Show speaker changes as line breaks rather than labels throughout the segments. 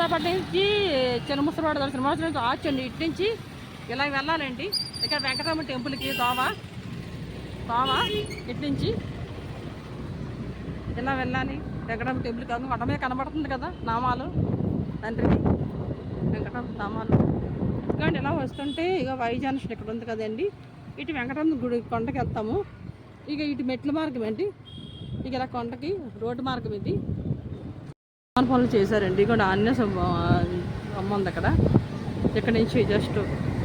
విశాఖపట్నం నుంచి చిన్నముసలవాడ దర్శనం నుంచి ఆచండి ఇటు నుంచి ఇలా వెళ్ళాలండి. ఇక్కడ వెంకటరమణ టెంపుల్కి దోవ దోవ ఇటు నుంచి ఇలా వెళ్ళాలి. వెంకటరమణ టెంపుల్ కాదు కొండ మీద కనబడుతుంది కదా నామాలు తండ్రిది. వెంకటరమణ నామాలు. ఇదిగోండి ఇలా వస్తుంటే ఇక వై జంక్షన్ ఇక్కడ ఉంది కదండి. ఇటు వెంకటరమణ గుడి కొండకి వెళ్తాము. ఇక ఇటు మెట్ల మార్గం అండి. ఇక ఇలా కొండకి రోడ్డు మార్గం ఇది. పనులు చేశారండి. ఇక్కడ అన్య అమ్మ ఉంది అక్కడ ఇక్కడ నుంచి జస్ట్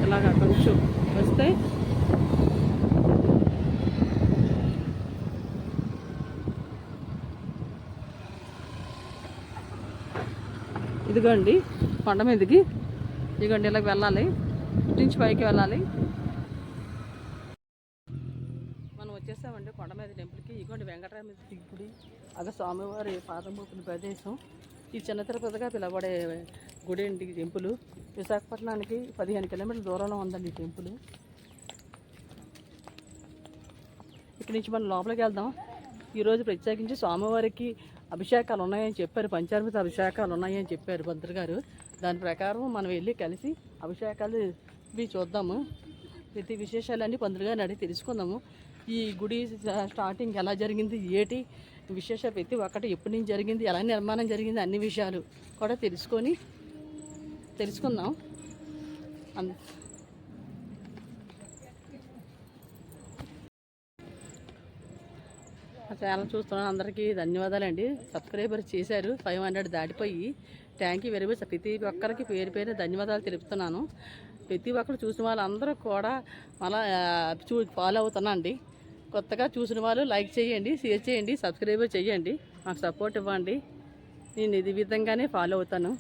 ఇలాగ కొంచెం వస్తే ఇదిగోండి కొండ మీదకి. ఇదిగోండి ఇలాగ వెళ్ళాలి. ఇటు నుంచి పైకి వెళ్ళాలి. మనం వచ్చేసామండి కొండ మీద టెంపుల్కి. ఇదిగోండి వెంకటరామ గుడి. అదే స్వామివారి పాదమూపుని ప్రదేశం. ఈ చిన్న తిరుపతిగా పిలవబడే గుడి అండి టెంపుల్. విశాఖపట్నానికి పదిహేను కిలోమీటర్ల దూరంలో ఉందండి ఈ టెంపుల్. ఇక్కడి నుంచి మనం లోపలికి వెళ్దాం. ఈరోజు ప్రత్యేకించి స్వామివారికి అభిషేకాలు ఉన్నాయని చెప్పారు పంచామృత అభిషేకాలు ఉన్నాయని చెప్పారు భద్ర గారు. దాని ప్రకారం మనం వెళ్ళి కలిసి అభిషేకాలు ఇవి చూద్దాము. ప్రతి విశేషాలన్నీ పంతులు గారిని అడిగి తెలుసుకుందాము. ఈ గుడి స్టార్టింగ్ ఎలా జరిగింది ఏటి విశేష ప్రతి ఒక్కటి ఎప్పటి నుంచి జరిగింది ఎలా నిర్మాణం జరిగింది అన్ని విషయాలు కూడా తెలుసుకొని తెలుసుకుందాం. అన్ ఛానల్ చూస్తున్న అందరికీ ధన్యవాదాలండి. సబ్స్క్రైబర్ చేశారు ఫైవ్ హండ్రెడ్ దాటిపోయి. థ్యాంక్ యూ వెరీ మచ్ ప్రతి ఒక్కరికి పేరు పేరు ధన్యవాదాలు తెలుపుతున్నాను. ప్రతి ఒక్కరు చూసిన వాళ్ళందరూ కూడా మళ్ళా చూ ఫాలో అవుతున్నా అండి. కొత్తగా చూసిన వాళ్ళు లైక్ చేయండి షేర్ చేయండి సబ్స్క్రైబర్ చేయండి. మాకు సపోర్ట్ ఇవ్వండి. నేను ఇది విధంగానే ఫాలో అవుతాను.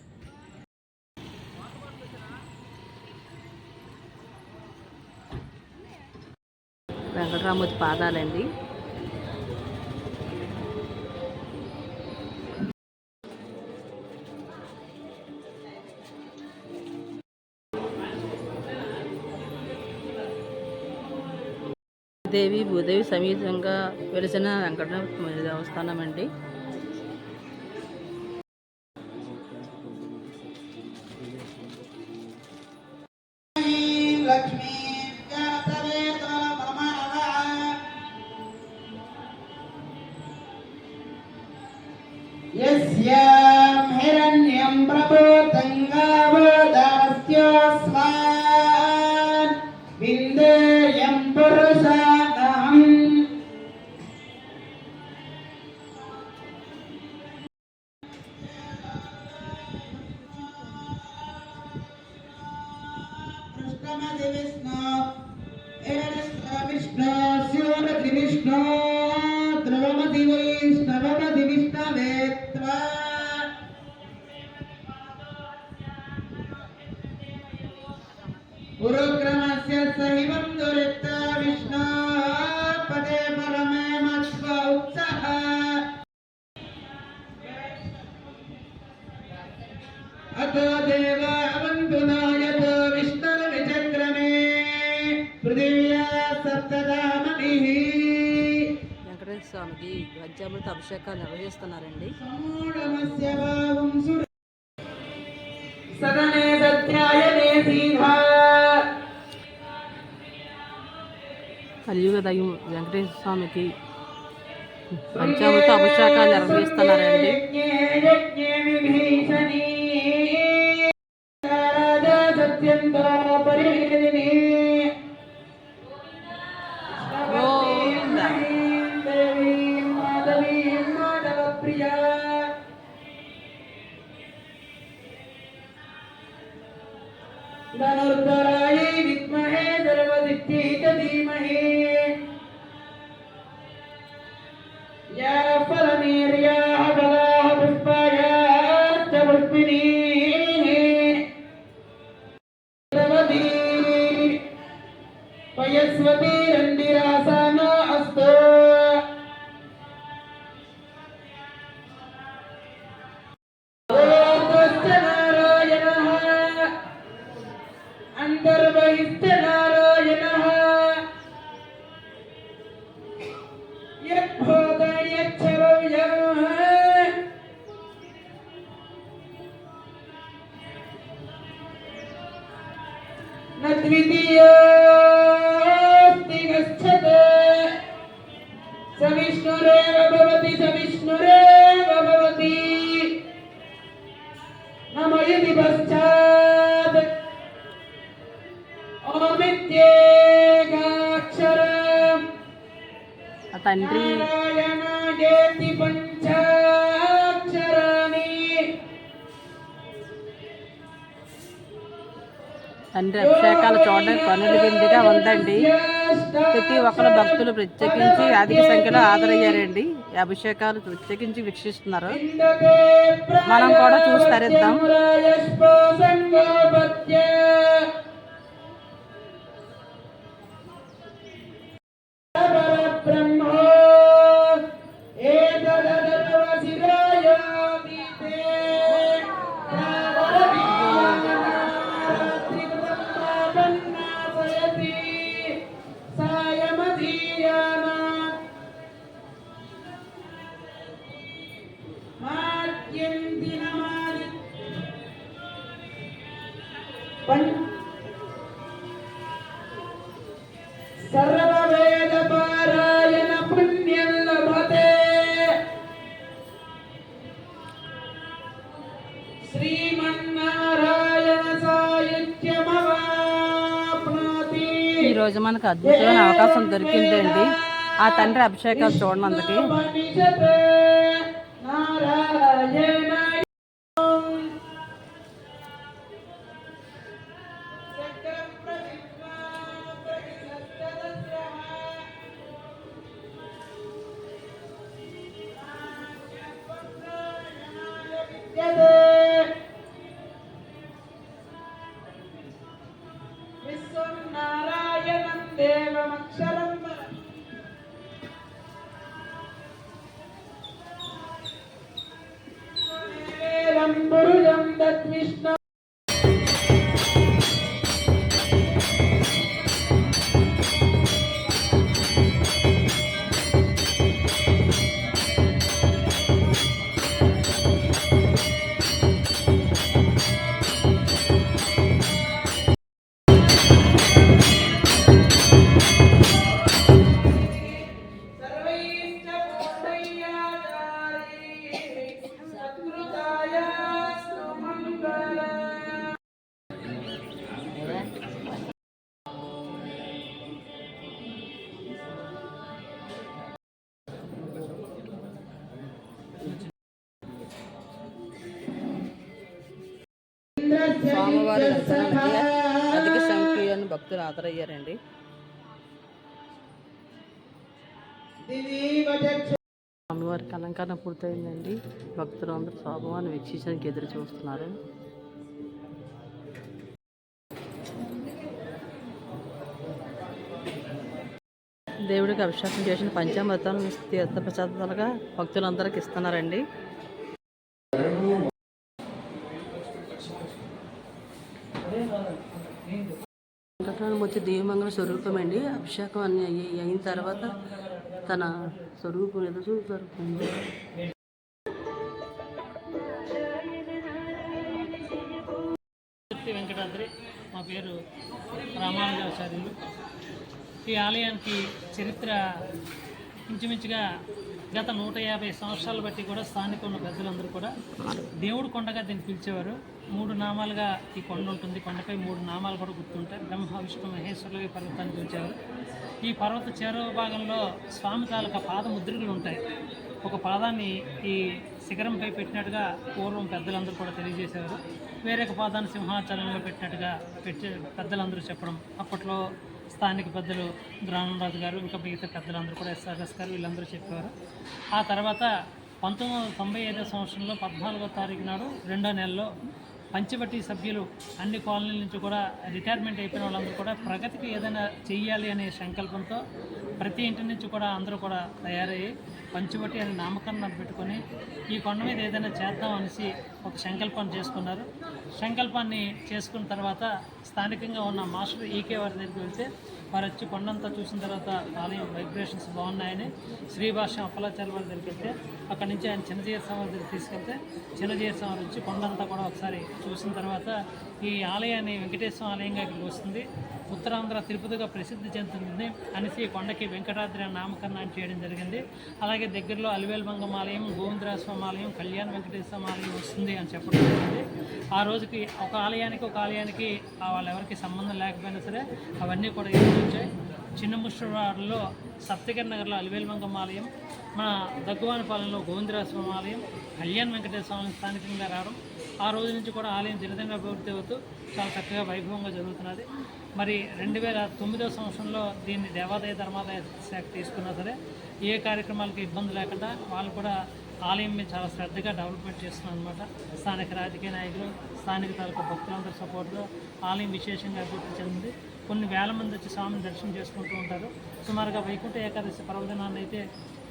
వెంకటరామూర్తి పాదాలండి. దేవి భూదేవి సమీపంగా వెలిసిన వెంకట దేవస్థానం అండి. వెంకటేశ్వర స్వామికి పంచామృత అభిషేకాలు నిర్వహిస్తున్నారండి.
సదనే సత్యాయనే సీధా
కలియుగ దైవం వెంకటేశ్వర స్వామికి పంచామృత అభిషేకాలు నిర్వహిస్తున్నారండి. ಧನುರ್ಧರಾಯ అండి ప్రతి ఒక్కరు భక్తులు ప్రత్యేకించి అధిక సంఖ్యలో హాజరయ్యారండి. అభిషేకాలు ప్రత్యేకించి వీక్షిస్తున్నారు. మనం కూడా చూసి తరిద్దాం.
బ్రహ్మో సర్వవేద పారాయణ పుణ్యం లభతే శ్రీమన్నారాయణ సాయుధ్యమవాప్నోతి
ఈ రోజు మనకు అద్భుతమైన అవకాశం దొరికిందండి. ఆ తండ్రి అభిషేకాలు చూడనందుకు.
నారాయణ నారాయణం దేవమక్షరం
స్వామివారి దర్శనానికి అధిక సంఖ్యలో భక్తులు హాజరయ్యారండి. స్వామివారికి అలంకరణ పూర్తయిందండి. భక్తులు అందరూ స్వామివారిని వీక్షించడానికి ఎదురు చూస్తున్నారు. దేవుడికి అభిషేకం చేసిన పంచామృతాలను తీర్థ ప్రసాదాలుగా భక్తులందరికీ ఇస్తున్నారండి. వెంకటరమూర్తి దేవమంగళ స్వరూపం అండి. అభిషేకం అని అయిన తర్వాత తన స్వరూపం ఏదో చూస్తారు.
వెంకటాద్రి మా పేరు రామానుజాచార్యులు. ఈ ఆలయానికి చరిత్ర ఇంచుమించుగా గత నూట యాభై సంవత్సరాలు బట్టి కూడా స్థానిక ఉన్న పెద్దలందరూ కూడా దేవుడు కొండగా దీన్ని పిలిచేవారు. మూడు నామాలుగా ఈ కొండ ఉంటుంది. కొండపై మూడు నామాలు కూడా గుర్తుంటాయి. బ్రహ్మ విష్ణు మహేశ్వరులు ఈ పర్వతాన్ని పిలిచేవారు. ఈ పర్వత చేరువ భాగంలో స్వామి తాలూకా పాదముద్రికలు ఉంటాయి. ఒక పాదాన్ని ఈ శిఖరంపై పెట్టినట్టుగా పూర్వం పెద్దలందరూ కూడా తెలియజేసేవారు. వేరొక పాదాన్ని సింహాచలంలో పెట్టినట్టుగా పెట్టి పెద్దలందరూ చెప్పడం అప్పట్లో స్థానిక పెద్దలు గ్రామరాజు గారు ఇంకా మిగతా పెద్దలందరూ కూడా ఎస్ఆర్ఎస్ గారు వీళ్ళందరూ చెప్పేవారు. ఆ తర్వాత పంతొమ్మిది వందల తొంభై ఐదో సంవత్సరంలో పద్నాలుగో తారీఖు నాడు రెండో నెలలో పంచవటి సభ్యులు అన్ని కాలనీల నుంచి కూడా రిటైర్మెంట్ అయిపోయిన వాళ్ళందరూ కూడా ప్రగతికి ఏదైనా చెయ్యాలి అనే సంకల్పంతో ప్రతి ఇంటి నుంచి కూడా అందరూ కూడా తయారయ్యి పంచుబట్టి అనే నామకరణం పెట్టుకొని ఈ కొండ మీద ఏదైనా చేద్దాం అనేసి ఒక సంకల్పం చేసుకున్నారు. సంకల్పాన్ని చేసుకున్న తర్వాత స్థానికంగా ఉన్న మాస్టర్ ఈకే వారి దగ్గరికి వెళ్తే వారు వచ్చి కొండంతా చూసిన తర్వాత ఆలయం వైబ్రేషన్స్ బాగున్నాయని శ్రీభాష అప్పలాచార్య వారి దగ్గరికి వెళ్తే అక్కడి నుంచి ఆయన చిన్నజీర స్వామి దగ్గరికి తీసుకెళ్తే చిన్నజీర స్వామి వచ్చి కొండంతా కూడా ఒకసారి చూసిన తర్వాత ఈ ఆలయాన్ని వెంకటేశ్వర ఆలయంగా ఇక్కడికి వస్తుంది. ఉత్తరాంధ్ర తిరుపతిగా ప్రసిద్ధి చెందుతుంది అనేసి ఈ కొండకి వెంకటాద్రి అని నామకరణం చేయడం జరిగింది. అలాగే దగ్గరలో అలివేల్మంగం ఆలయం గోవిందరాస్వామి ఆలయం కళ్యాణ వెంకటేశ్వర ఆలయం వస్తుంది అని చెప్పడం జరిగింది. ఆ రోజుకి ఒక ఆలయానికి ఒక ఆలయానికి ఆ వాళ్ళెవరికి సంబంధం లేకపోయినా సరే అవన్నీ కూడా ఎదురు వచ్చాయి చిన్న ముష్టవాడలో సప్తగిరి నగర్లో అలివేల్మంగం ఆలయం మన దగ్గువానిపాలెంలో గోవిందరాస్వామి ఆలయం కళ్యాణ్ వెంకటేశ్వర స్థానికంగా రావడం ఆ రోజు నుంచి కూడా ఆలయం దినదిన అభివృద్ధి అవుతూ చాలా చక్కగా వైభవంగా జరుగుతున్నది. మరి రెండు వేల తొమ్మిదో సంవత్సరంలో దీన్ని దేవాదాయ ధర్మాదాయ శాఖ తీసుకున్నా సరే ఏ కార్యక్రమాలకు ఇబ్బంది లేకుండా వాళ్ళు కూడా ఆలయం మీద చాలా శ్రద్ధగా డెవలప్మెంట్ చేస్తున్నారు అనమాట స్థానిక రాజకీయ నాయకులు స్థానిక తాలూకా భక్తులందరి సపోర్ట్లో ఆలయం విశేషంగా అభివృద్ధి చెందింది. కొన్ని వేల మంది వచ్చి స్వామిని దర్శనం చేసుకుంటూ ఉంటారు. సుమారుగా వైకుంఠ ఏకాదశి పర్వదినాన్ని అయితే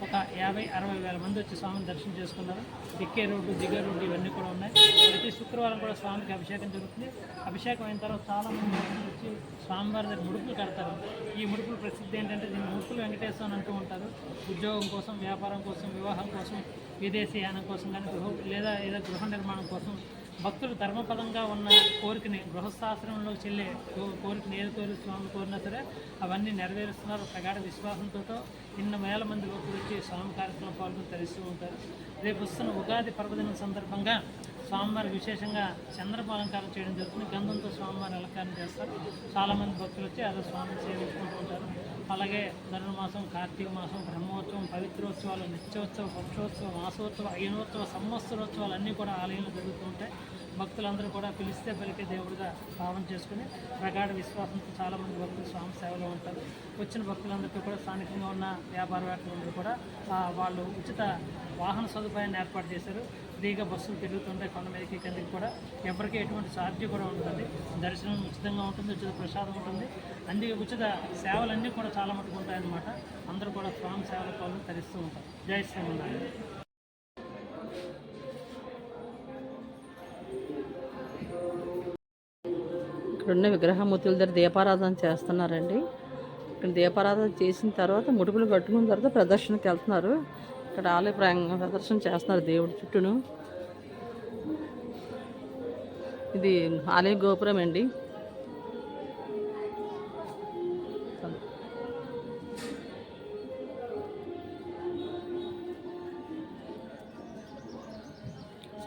ఒక యాభై అరవై వేల మంది వచ్చి స్వామిని దర్శనం చేసుకున్నారు. ఎక్కే రోడ్డు దిగే రోడ్డు ఇవన్నీ కూడా ఉన్నాయి. ప్రతి శుక్రవారం కూడా స్వామికి అభిషేకం జరుగుతుంది. అభిషేకం అయిన తర్వాత చాలా మంది వచ్చి స్వామివారి దగ్గర ముడుపులు కడతారు. ఈ ముడుపుల ప్రసిద్ధి ఏంటంటే దీన్ని ముడుపులు వెంకటేశ్వరం అంటూ ఉంటారు. ఉద్యోగం కోసం వ్యాపారం కోసం వివాహం కోసం విదేశీయానం కోసం కానీ గృహ లేదా ఏదో గృహ నిర్మాణం కోసం భక్తులు ధర్మపదంగా ఉన్న కోరికని గృహశాస్త్రంలో చెల్లే కో- కోరికని ఏది కోరి స్వామి కోరినా సరే అవన్నీ నెరవేరుస్తున్నారు. ప్రగాఢ విశ్వాసంతో ఇన్ని వేల మంది భక్తులు వచ్చి స్వామి కార్యక్రమం పాల్గొని తరిస్తూ ఉంటారు. రేపు వస్తున్న ఉగాది పర్వదినం సందర్భంగా స్వామివారి విశేషంగా చంద్రపాలంకారం చేయడం జరుగుతుంది. గంధంతో స్వామివారి అలంకారం చేస్తారు. చాలామంది భక్తులు వచ్చి అదే స్వామిని సేవించుకుంటూ ఉంటారు. అలాగే ధనుర్మాసం కార్తీక మాసం బ్రహ్మోత్సవం పవిత్రోత్సవాలు నిత్యోత్సవ పక్షోత్సవం మాసోత్సవ అయినోత్సవ సంవత్సరోత్సవాలు అన్నీ కూడా ఆలయంలో జరుగుతూ ఉంటాయి. భక్తులందరూ కూడా పిలిస్తే పలికే దేవుడిగా భావన చేసుకుని ప్రగాఢ విశ్వాసంతో చాలామంది భక్తులు స్వామి సేవలో ఉంటారు. వచ్చిన భక్తులందరికీ కూడా స్థానికంగా ఉన్న వ్యాపారవేత్తలందరూ కూడా వాళ్ళు ఉచిత వాహన సదుపాయాన్ని ఏర్పాటు చేశారు. ఫ్రీగా బస్సులు తిరుగుతుంటాయి కొండ మీదకి కిందకి కూడా ఎవరికి ఎటువంటి ఛార్జీ కూడా ఉంటుంది దర్శనం ఉచితంగా ఉంటుంది ఉచిత ప్రసాదం ఉంటుంది. అందుకే ఉచిత సేవలన్నీ కూడా చాలా మటుకు ఉంటాయన్నమాట. అందరూ కూడా స్వామి సేవల కోసం తరిస్తూ ఉంటారు. జై శ్రీమన్నారాయణ.
ఇక్కడున్న విగ్రహమూర్తుల దగ్గర దీపారాధన చేస్తున్నారండి. ఇక్కడ దీపారాధన చేసిన తర్వాత ముడుపులు కట్టుకున్న తర్వాత ప్రదర్శనకి వెళ్తున్నారు. ఇక్కడ ఆలయ ప్రాంగ ప్రదర్శన చేస్తున్నారు దేవుడి చుట్టూను. ఇది ఆలయ గోపురం అండి.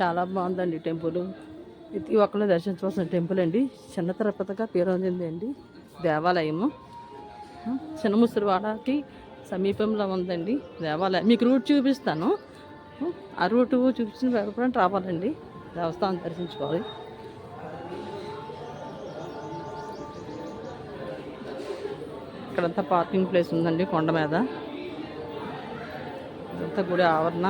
చాలా బాగుందండి టెంపుల్. ప్రతి ఒక్కళ్ళు దర్శించవలసిన టెంపుల్ అండి. చిన్న తిరుపతిగా పేరు అండి దేవాలయము. చిన్న ముసురువాడకి సమీపంలో ఉందండి. దేవాలయం. మీకు రూట్ చూపిస్తాను. ఆ రూట్ చూపించిన ఎప్పుడైనా రావాలండి. దేవస్థానం దర్శించుకోవాలి. ఇక్కడంతా పార్కింగ్ ప్లేస్ ఉందండి కొండ మీద. ఇదంతా గుడి ఆవరణ.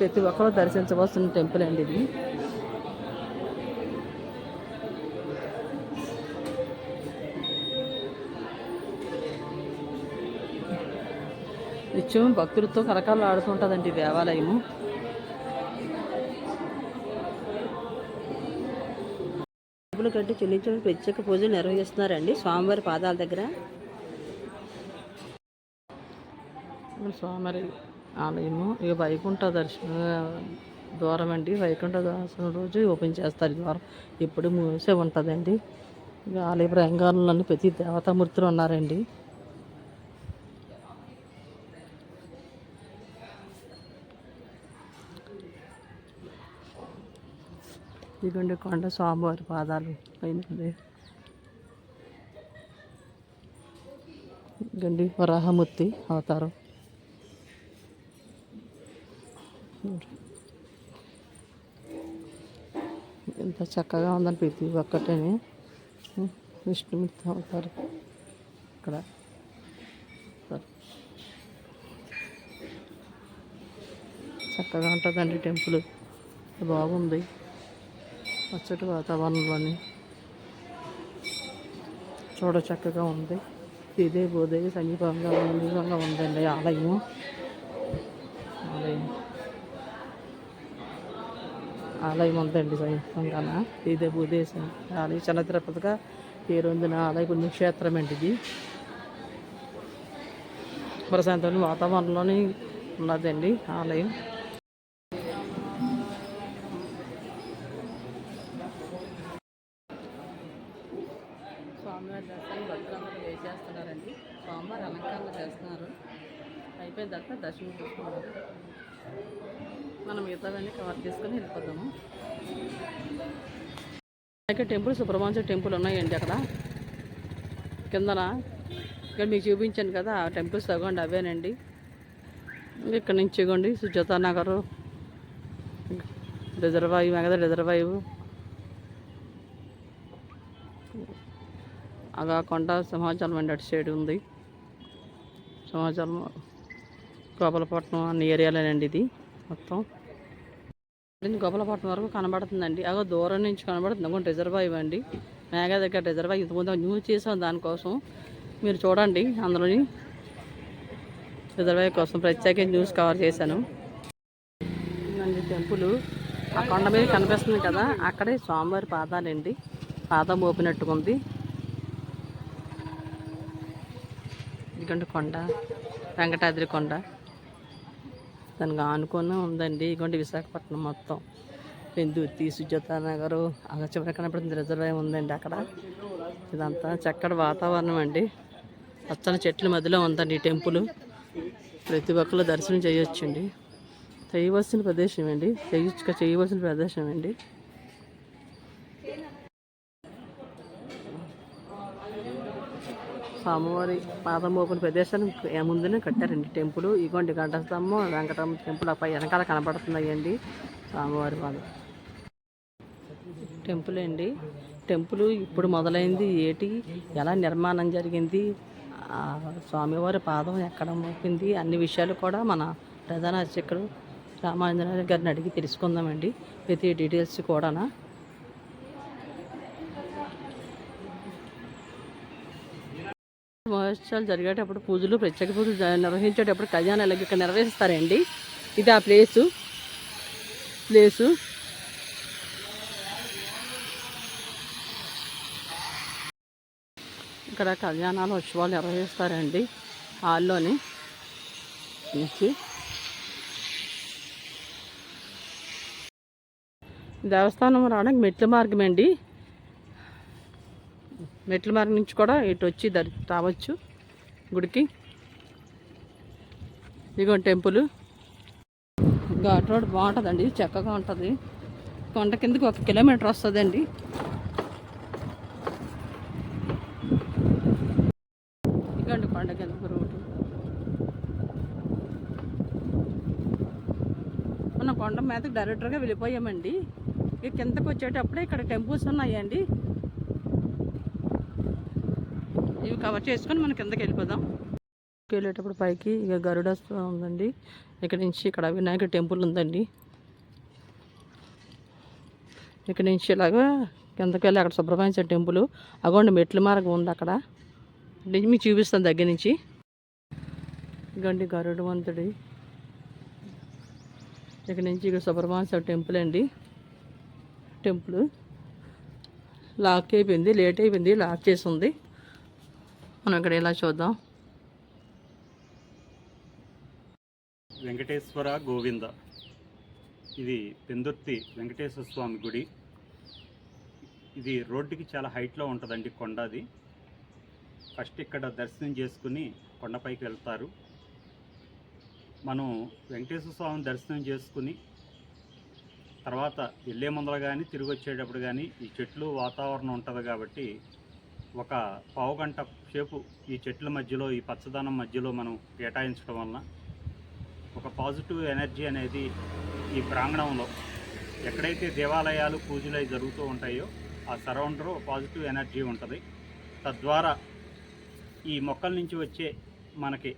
ప్రతి ఒక్కరూ దర్శించవలసిన టెంపుల్ అండి ఇది. నిత్యం భక్తులతో కరకాలు ఆడుతుంటుందండి దేవాలయము.
డబ్బులు కట్టి చెల్లించిన ప్రత్యేక పూజలు నిర్వహిస్తున్నారండి స్వామివారి పాదాల దగ్గర.
స్వామివారి ఆలయము ఇక వైకుంఠ దర్శన ద్వారం అండి. వైకుంఠ దర్శనం రోజు ఓపెన్ చేస్తారు ద్వారం. ఎప్పుడు మూసే ఉంటుందండి. ఇక ఆలయ ప్రాంగణంలోని ప్రతి దేవతామూర్తులు ఉన్నారండి. ఇదిగోండి కొండ స్వామివారి పాదాలు పైన ఇదిగోండి వరాహమూర్తి అవతారం. ఎంత చక్కగా ఉందని ప్రతి ఒక్కటిని. విష్ణుమూర్తి అవుతారు ఇక్కడ. చక్కగా ఉంటుందండి టెంపుల్. బాగుంది. పచ్చటి వాతావరణంలోని చూడ చక్కగా ఉంది. ఇదే భూదేవి సమీపంగా సమీపంగా ఉందండి ఆలయము ఆలయం. ఆలయం ఉందండి సమీపంగాన? ఇదే భూదేవి ఆలయం చిన్న తిరుపతిగా పేరొందిన ఆలయ పుణ్యక్షేత్రం అండి ఇది. ప్రశాంతమైన వాతావరణంలోనే ఉన్నదండి ఆలయం స్వామివారి దర్శనం భక్తులందరూ వేసేస్తున్నారండి స్వామివారి అలంకరణ చేస్తున్నారు అయిపోయిన తర్వాత దర్శనం చేసుకున్నారు మనం మిగతావన్నీ కవర్ ఇక్కడ టెంపుల్ సుబ్రహ్మణ్య టెంపుల్ ఉన్నాయండి అక్కడ. కిందన ఇక్కడ మీకు చూపించాను కదా ఆ టెంపుల్స్ తగ్గండి అవేనండి. ఇక్కడ నుంచి ఇవ్వండి సుజాత నగరు. రిజర్వాయు కదా రిజర్వాయు. అగా కొండ సింహాచలం అండి అటు సైడ్ ఉంది. సింహాచలం గోపాలపట్నం అన్ని ఏరియాలేనండి ఇది మొత్తం. గోపాలపట్నం వరకు కనబడుతుందండి. అగో దూరం నుంచి కనబడుతుంది. ఇంకొంచెం రిజర్వాయర్ అండి. మేఘా దగ్గర రిజర్వాయర్ ఇంతకుముందు న్యూస్ చేసాం దానికోసం. మీరు చూడండి అందులోని రిజర్వాయర్ కోసం ప్రత్యేకంగా న్యూస్ కవర్ చేశాను. టెంపుల్. ఆ కొండ మీద కనిపిస్తుంది కదా అక్కడే స్వామివారి పాదాలండి పాదం మోపినట్టుగా ఎందుకంటే కొండ. వెంకటాద్రి కొండ. దానికి ఆనుకొని ఉందండి. ఇదిగోండి విశాఖపట్నం మొత్తం. పెందుర్తి సుజాత నగరు అక్కడ చివరి కనపడుతుంది రిజర్వాయర్ ఉందండి అక్కడ. ఇదంతా చక్కటి వాతావరణం అండి. పచ్చని చెట్ల మధ్యలో ఉందండి ఈ టెంపుల్. ప్రతి ఒక్కరు దర్శనం చేయొచ్చండి. చేయవలసిన ప్రదేశం అండి. చేయొచ్చు చేయవలసిన ప్రదేశం అండి. స్వామివారి పాదం మోపిన ప్రదేశానికి ముందునే కట్టారండి టెంపుల్. ఇగోండి గంటస్తంభం వెంకటమ్మ టెంపుల్ ఆ పై వెనకాల కనబడుతున్నాయండి స్వామివారి పాదం టెంపుల్ అండి. టెంపుల్ ఇప్పుడు మొదలైంది ఏటి ఎలా నిర్మాణం జరిగింది స్వామివారి పాదం ఎక్కడ మోపింది అన్ని విషయాలు కూడా మన ప్రధాన అర్చకుడు రామాంజనేయ గారిని అడిగి తెలుసుకుందామండి. ప్రతి డీటెయిల్స్ కూడానా? మహోత్సవాలు జరిగేటప్పుడు పూజలు ప్రత్యేక పూజలు నిర్వహించేటప్పుడు కళ్యాణాలు ఇక్కడ నిర్వహిస్తారండి. ఇది ఆ ప్లేసు. ప్లేసు. ఇక్కడ కళ్యాణాలు ఉత్సవాలు నిర్వహిస్తారండి హాల్లోని. నుంచి. దేవస్థానం రావడానికి మెట్ల మార్గం అండి మెట్ల మార్గం నుంచి కూడా ఇటు వచ్చి దరి రావచ్చు గుడికి. ఇదిగోండి టెంపుల్. ఘాట్ రోడ్ బాగుంటుందండి చక్కగా ఉంటుంది. కొండ కిందకి ఒక కిలోమీటర్ వస్తుందండి. ఇదిగోండి కొండ కిందకు రోడ్డు మనం కొండ మీదకి డైరెక్టర్గా వెళ్ళిపోయామండి. ఇక కిందకి వచ్చేటప్పుడే ఇక్కడ టెంపుల్స్ ఉన్నాయండి. ఇవి కవర్ చేసుకొని మనం కిందకి వెళ్ళిపోదాం. వెళ్ళేటప్పుడు పైకి ఇక గరుడ ఉందండి. ఇక్కడ నుంచి ఇక్కడ వినాయక టెంపుల్ ఉందండి. ఇక్కడ నుంచి ఇలాగా కిందకి వెళ్ళి అక్కడ సుబ్రహ్మణ్య టెంపుల్. అగోండి మెట్ల మార్గం ఉంది అక్కడ. మీకు చూపిస్తాను దగ్గర నుంచి. ఇగండి గరుడవంతుడి ఇక్కడ నుంచి ఇక్కడ సుబ్రహ్మణ్య టెంపుల్ అండి. టెంపుల్ లాక్ అయిపోయింది లేట్ అయిపోయింది లాక్ చేసి ఉంది. మనం ఇక్కడ ఇలా చూద్దాం?
వెంకటేశ్వర గోవింద. ఇది పెందుర్తి వెంకటేశ్వర స్వామి గుడి. ఇది రోడ్డుకి చాలా హైట్లో ఉంటుందండి కొండ అది ఫస్ట్ ఇక్కడ దర్శనం చేసుకుని కొండపైకి వెళ్తారు. మనం వెంకటేశ్వర స్వామిని దర్శనం చేసుకుని తర్వాత వెళ్ళే ముందర కానీ తిరిగి వచ్చేటప్పుడు కానీ ఈ చెట్లు వాతావరణం ఉంటుంది కాబట్టి ఒక పావు గంట సేపు ఈ చెట్ల మధ్యలో ఈ పచ్చదనం మధ్యలో మనం కేటాయించడం వలన ఒక పాజిటివ్ ఎనర్జీ అనేది ఈ ప్రాంగణంలో ఎక్కడైతే దేవాలయాలు పూజలు అవి జరుగుతూ ఉంటాయో ఆ సరౌండర్ పాజిటివ్ ఎనర్జీ ఉంటుంది. తద్వారా ఈ మొక్కల నుంచి వచ్చే మనకి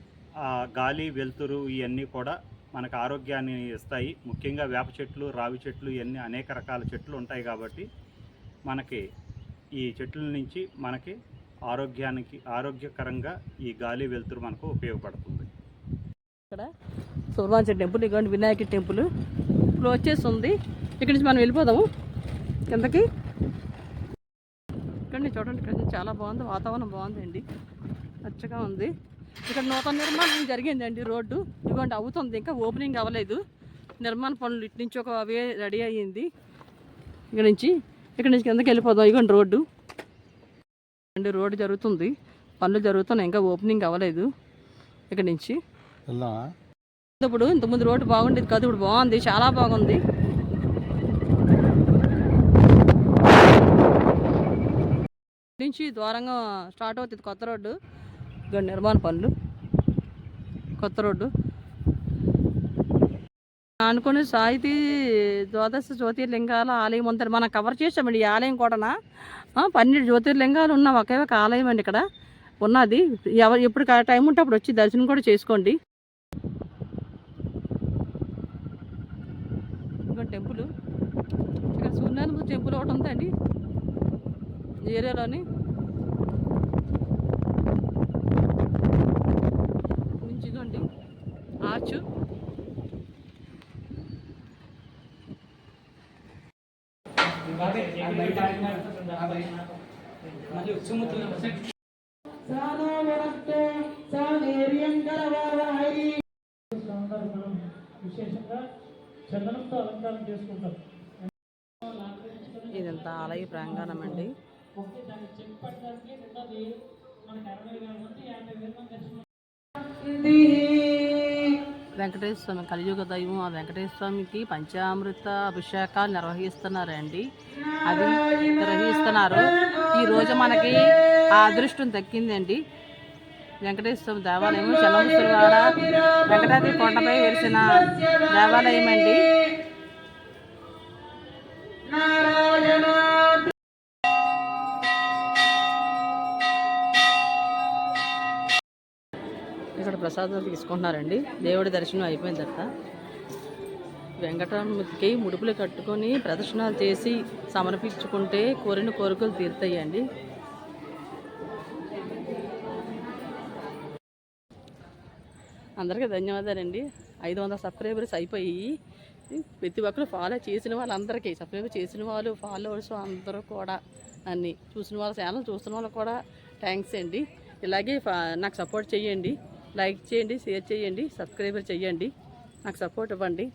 ఆ గాలి వెలుతురు ఇవన్నీ కూడా మనకు ఆరోగ్యాన్ని ఇస్తాయి. ముఖ్యంగా వేప చెట్లు రావి చెట్లు ఇవన్నీ అనేక రకాల చెట్లు ఉంటాయి కాబట్టి మనకి ఈ చెట్ల నుంచి మనకి ఆరోగ్యానికి ఆరోగ్యకరంగా ఈ గాలి వెలుతురు మనకు ఉపయోగపడుతుంది.
ఇక్కడ సుబ్రహ్మణ్య టెంపుల్ ఇదిగోండి వినాయక టెంపుల్. క్లోజ్ చేసి ఉంది ఇక్కడి నుంచి మనం వెళ్ళిపోదాము. కిందకి ఇక్కడ చూడండి ఇక్కడ చాలా బాగుంది వాతావరణం బాగుందండి. పచ్చగా ఉంది. ఇక్కడ నూతన నిర్మాణం జరిగిందండి రోడ్డు. ఇదిగోండి అవుతుంది. ఇంకా ఓపెనింగ్ అవ్వలేదు. నిర్మాణ పనులు ఇటు నుంచి ఒక అవే రెడీ అయ్యింది. ఇక్కడ నుంచి ఇక్కడ నుంచి కిందకి వెళ్ళిపోదాం. ఇదిగోండి రోడ్డు. అండి రోడ్డు జరుగుతుంది. పనులు జరుగుతున్నాయి. ఇంకా ఓపెనింగ్ అవ్వలేదు ఇక్కడ నుంచి. ఇప్పుడు ఇంతకుముందు రోడ్డు బాగుండేది కాదు. ఇప్పుడు బాగుంది. చాలా బాగుంది. నుంచి దూరంగా స్టార్ట్ అవుతుంది కొత్త రోడ్డు. ఇక్కడ నిర్మాణ పనులు. కొత్త రోడ్డు. అనుకుని సాహితీ ద్వాదశ జ్యోతిర్లింగాల ఆలయం ఉందని మనం కవర్ చేసామండి ఈ ఆలయం కూడానా? పన్నెండు జ్యోతిర్లింగాలు ఉన్న ఒకే ఒక ఆలయం అండి ఇక్కడ. ఉన్నది. ఎవరు ఎప్పుడు టైం ఉంటే అప్పుడు వచ్చి దర్శనం కూడా చేసుకోండి. ఇంకా టెంపుల్. ఇక్కడ సూర్యనారాయణ టెంపుల్ ఒకటి ఉందండి. ఏరియాలోని.
విశేషంగా చందనంతో అలంకారం చేసుకుంటారు
ఇదంతా ఆలయ ప్రాంగణం అండి.
ఒకటి దాన్ని చెక్ పట్టడానికి ఉన్నది మనకి అరవై వేల మంది యాభై వేల మంది దర్శనం.
వెంకటేశ్వర స్వామి కలియుగ దైవం. ఆ వెంకటేశ్వర స్వామికి పంచామృత అభిషేకాలు నిర్వహిస్తున్నారండి. అది నిర్వహిస్తున్నారు. ఈ రోజు మనకి ఆ అదృష్టం దక్కిందండి. వెంకటేశ్వర స్వామి దేవాలయం చల్లముసలివాడ వెంకటాద్రి కొండపై వెలిసిన దేవాలయం అండి ఇక్కడ ప్రసాదాలు తీసుకుంటున్నారండి. దేవుడి దర్శనం అయిపోయిన తర్వాత వెంకటరామకి ముడుపులు కట్టుకొని ప్రదర్శనలు చేసి సమర్పించుకుంటే కోరిన కోరికలు తీరుతాయండి. అందరికీ ధన్యవాదాలండి. ఐదు వందల సబ్స్క్రైబర్స్ అయిపోయి ప్రతి ఒక్కరు ఫాలో చేసిన వాళ్ళందరికీ సబ్స్క్రైబ్ చేసిన వాళ్ళు ఫాలోవర్స్ అందరూ కూడా అన్నీ చూసిన వాళ్ళ ఛానల్ చూస్తున్న వాళ్ళకి కూడా థ్యాంక్స్ అండి. ఇలాగే నాకు సపోర్ట్ చేయండి. లైక్ చేయండి షేర్ చేయండి సబ్స్క్రైబర్ చేయండి. నాకు సపోర్ట్ ఇవ్వండి.